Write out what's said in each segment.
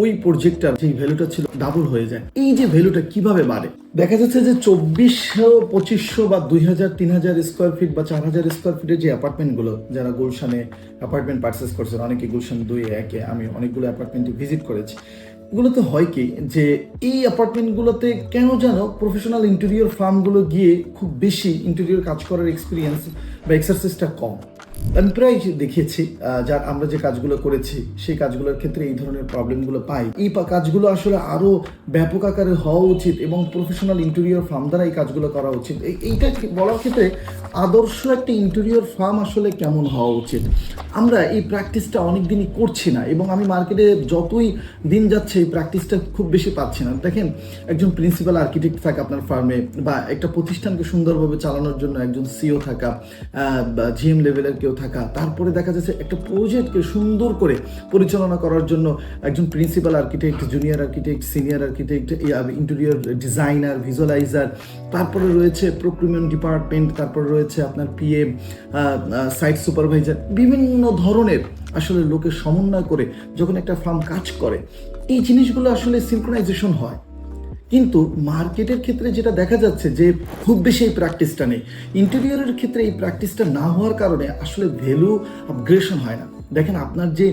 ওই প্রজেক্টটার যে ভ্যালুটা ছিল ডাবল হয়ে যায়। এই যে ভ্যালুটা কীভাবে বাড়ে? দেখা যাচ্ছে যে চব্বিশশো, পঁচিশশো বা দুই হাজার, তিন হাজার স্কোয়ার ফিট বা চার হাজার স্কোয়ার ফিটের যে অ্যাপার্টমেন্টগুলো যারা গুলশানে অ্যাপার্টমেন্ট পারচেস করছেন, অনেকে গুলশান দুই, একে, আমি অনেকগুলো অ্যাপার্টমেন্টে ভিজিট করেছি। এগুলোতে হয় কি যে এই অ্যাপার্টমেন্টগুলোতে কেন যেন প্রফেশনাল ইন্টেরিয়র ফার্মগুলো গিয়ে খুব বেশি ইন্টেরিয়র কাজ করার এক্সপিরিয়েন্স বা এক্সারসাইজটা কম? আমি প্রায় দেখিয়েছি যার আমরা যে কাজগুলো করেছি, সেই কাজগুলোর ক্ষেত্রে এই ধরনের প্রবলেমগুলো পাই। এই কাজগুলো আসলে আরও ব্যাপক আকারে হওয়া উচিত এবং প্রফেশনাল ইন্টেরিয়র ফার্ম দ্বারা এই কাজগুলো করা উচিত। এই- এইটা বলার ক্ষেত্রে আদর্শ একটা ইন্টেরিয়র ফার্ম আসলে কেমন হওয়া উচিত? আমরা এই প্র্যাকটিসটা অনেক দিনই করছি না এবং আমি মার্কেটে যতই দিন যাচ্ছে এই প্র্যাকটিসটা খুব বেশি পাচ্ছি না। দেখেন, একজন প্রিন্সিপাল আর্কিটেক্ট থাকে আপনার ফার্মে বা একটা প্রতিষ্ঠানকে সুন্দরভাবে চালানোর জন্য একজন সিও থাকা জিএম লেভেলের কেউ থাকা। তারপরে দেখা যাচ্ছে একটা প্রজেক্টকে সুন্দর করে পরিচালনা করার জন্য একজন principal architect junior architect senior architect interior designer visualizer তারপরে রয়েছে প্রক্রিমেন্ট ডিপার্টমেন্ট তারপরে রয়েছে আপনার পিএম সাইট সুপারভাইজার বিভিন্ন ধরনের আসলে লোকের সমন্বয় করে যখন একটা ফার্ম কাজ করে, এই জিনিসগুলো আসলে সিনক্রোনাইজেশন হয়। কিন্তু মার্কেটের ক্ষেত্রে যেটা দেখা যাচ্ছে যে খুব বেশি এই প্র্যাকটিসটা নেই। ইন্টেরিয়রের ক্ষেত্রে এই প্র্যাকটিসটা না হওয়ার কারণে আসলে ভ্যালু আপগ্রেশন হয় না। দেখেন আপনার যে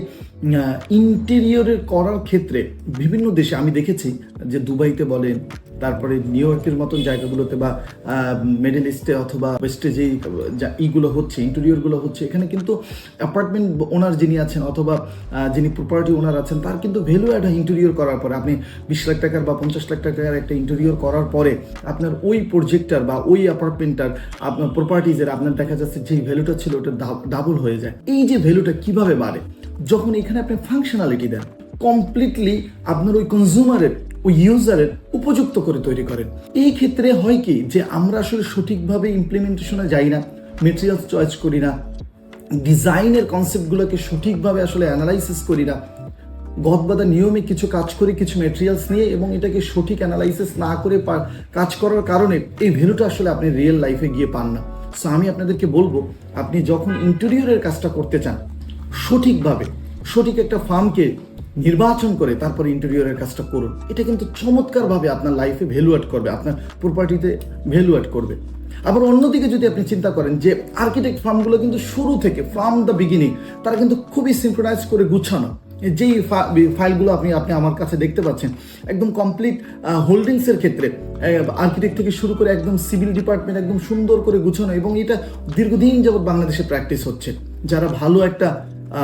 ইন্টেরিয়রের করার ক্ষেত্রে বিভিন্ন দেশে আমি দেখেছি যে দুবাইতে বলেন তারপরে নিউ ইয়র্কের মতন জায়গাগুলোতে বা মিডল ইস্টে অথবা ওয়েস্টে যেই ইগুলো হচ্ছে ইন্টেরিয়রগুলো হচ্ছে, এখানে কিন্তু অ্যাপার্টমেন্ট ওনার যিনি আছেন অথবা যিনি প্রপার্টি ওনার আছেন, তার কিন্তু ভ্যালু একটা ইন্টেরিয়র করার পরে। আপনি বিশ লাখ টাকার বা পঞ্চাশ লাখ টাকার একটা ইন্টেরিয়র করার পরে আপনার ওই প্রজেক্টটার বা ওই অ্যাপার্টমেন্টটার আপনার প্রপার্টিজের আপনার দেখা যাচ্ছে যে ভ্যালুটা ছিল ওটা ডাবল হয়ে যায়। এই যে ভ্যালুটা কীভাবে বাড়ে? যখন এখানে আপনি ফাংশনালিটি দেন কমপ্লিটলি আপনার ওই কনজিউমারের ওই ইউজারের উপযুক্ত করে তৈরি করেন। এই ক্ষেত্রে হয় কি যে আমরা আসলে সঠিকভাবে ইমপ্লিমেন্টেশনে যাই না মেটেরিয়ালস চয়েস করি না ডিজাইনের কনসেপ্টগুলোকে সঠিকভাবে আসলে অ্যানালাইসিস করি না গদবাদা নিয়মে কিছু কাজ করে, কিছু মেটেরিয়ালস নিয়ে এবং এটাকে সঠিক অ্যানালাইসিস না করে কাজ করার কারণে এই ভ্যালুটা আসলে আপনি রিয়েল লাইফে গিয়ে পান না। সো আমি আপনাদেরকে বলব, আপনি যখন ইন্টেরিয়রের কাজটা করতে চান, সঠিকভাবে সঠিক একটা ফার্মকে নির্বাচন করে তারপর ইন্টেরিয়রের কাজটা করুন। এটা কিন্তু চমৎকারভাবে আপনার লাইফে ভ্যালু অ্যাড করবে, আপনার প্রপার্টিতে ভ্যালু অ্যাড করবে। আবার অন্যদিকে যদি আপনি চিন্তা করেন যে আর্কিটেক্ট ফার্মগুলো কিন্তু শুরু থেকে ফ্রম দ্য বিগিনিং তারা কিন্তু খুবই সিনক্রোনাইজ করে গুছানো। যেই ফাইলগুলো আপনি আপনি আমার কাছে দেখতে পাচ্ছেন, একদম কমপ্লিট হোল্ডিংসের ক্ষেত্রে আর্কিটেক্ট থেকে শুরু করে একদম সিভিল ডিপার্টমেন্ট একদম সুন্দর করে গুছানো এবং এটা দীর্ঘদিন যাবৎ বাংলাদেশে প্র্যাকটিস হচ্ছে। যারা ভালো একটা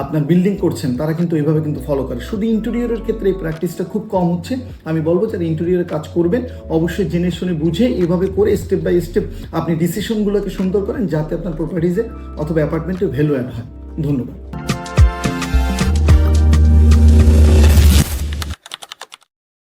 আপনার বিল্ডিং করছেন, তারা কিন্তু এইভাবে কিন্তু ফলো করে। শুধু ইন্টেরিয়রের ক্ষেত্রে এই প্র্যাকটিসটা খুব কম হচ্ছে। আমি বলব যারা ইন্টেরিয়রের কাজ করবেন, অবশ্যই জেনে শুনে বুঝে এভাবে করে স্টেপ বাই স্টেপ আপনি ডিসিশনগুলোকে সুন্দর করেন, যাতে আপনার প্রপার্টিজে অথবা অ্যাপার্টমেন্টের ভ্যালু অ্যাড হয়। ধন্যবাদ।